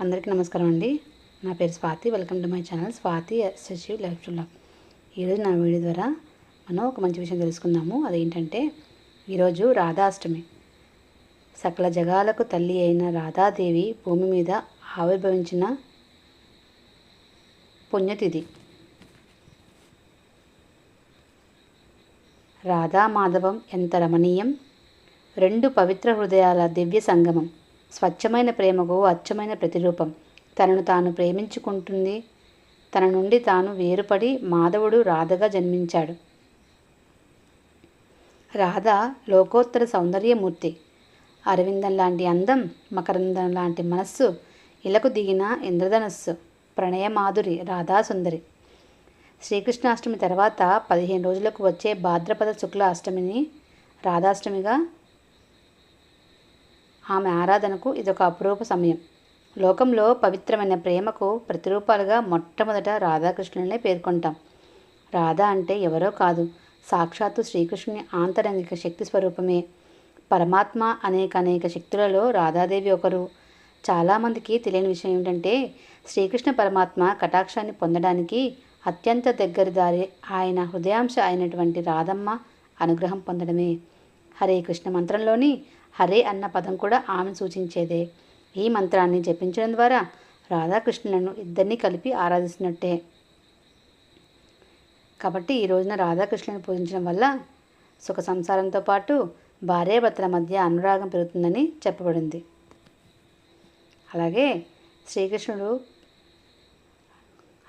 అందరికీ నమస్కారం అండి. నా పేరు Swathi. Welcome to my channel Swathi SSU life to love ఈరోజు నా వీడియో ద్వారా మనం ఒక మంచి విషయం తెలుసుకుందాము. అదేంటంటే ఈరోజు రాధాష్టమి. సకల జగాలకు తల్లి అయిన రాధాదేవి భూమి మీద ఆవిర్భవించిన పుణ్యతిథి. రాధా మాధవం ఎంత రమణీయం. రెండు పవిత్ర హృదయాల దివ్య సంగమం. స్వచ్ఛమైన ప్రేమకు అచ్చమైన ప్రతిరూపం. తనను తాను ప్రేమించుకుంటుంది. తన నుండి తాను వేరుపడి మాధవుడు రాధగా జన్మించాడు. రాధ లోకోత్తర సౌందర్యమూర్తి. అరవిందం లాంటి అందం మకరందం లాంటి మనస్సు ఇలకు దిగిన ఇంద్రధనస్సు ప్రణయమాధురి రాధాసుందరి. శ్రీకృష్ణాష్టమి తర్వాత పదిహేను రోజులకు వచ్చే భాద్రపద శుక్ల అష్టమిని రాధాష్టమిగా ఆమె ఆరాధనకు ఇదొక అపురూప సమయం. లోకంలో పవిత్రమైన ప్రేమకు ప్రతిరూపాలుగా మొట్టమొదట రాధాకృష్ణులనే పేర్కొంటాం. రాధ అంటే ఎవరో కాదు సాక్షాత్తు శ్రీకృష్ణుని ఆంతరంగిక శక్తి స్వరూపమే. పరమాత్మ అనేక అనేక శక్తులలో రాధాదేవి ఒకరు. చాలామందికి తెలియని విషయం ఏమిటంటే శ్రీకృష్ణ పరమాత్మ కటాక్షాన్ని పొందడానికి అత్యంత దగ్గర దారి ఆయన హృదయాంశ అయినటువంటి రాధమ్మ అనుగ్రహం పొందడమే. హరే కృష్ణ మంత్రంలోని హరే అన్న పదం కూడా ఆమె సూచించేదే. ఈ మంత్రాన్ని జపించడం ద్వారా రాధాకృష్ణులను ఇద్దరినీ కలిపి ఆరాధిస్తున్నట్టే. కాబట్టి ఈ రోజున రాధాకృష్ణులను పూజించడం వల్ల సుఖ సంసారంతో పాటు భార్యాభర్తల మధ్య అనురాగం పెరుగుతుందని చెప్పబడింది. అలాగే శ్రీకృష్ణుడు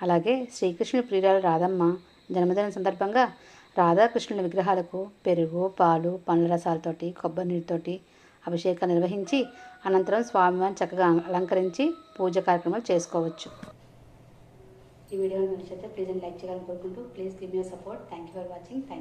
అలాగే శ్రీకృష్ణుడి ప్రియురాలు రాధమ్మ జన్మదిన సందర్భంగా రాధాకృష్ణుల విగ్రహాలకు పెరుగు పాలు పండ్ల రసాలతోటి కొబ్బరి నీటితోటి అభిషేకం నిర్వహించి అనంతరం స్వామివారిని చక్కగా అలంకరించి పూజ కార్యక్రమాలు చేసుకోవచ్చు. ఈ వీడియో నచ్చితే ప్లీజ్ లైక్ చేయాలని కోరుకుంటూ please give me support thank you for watching thank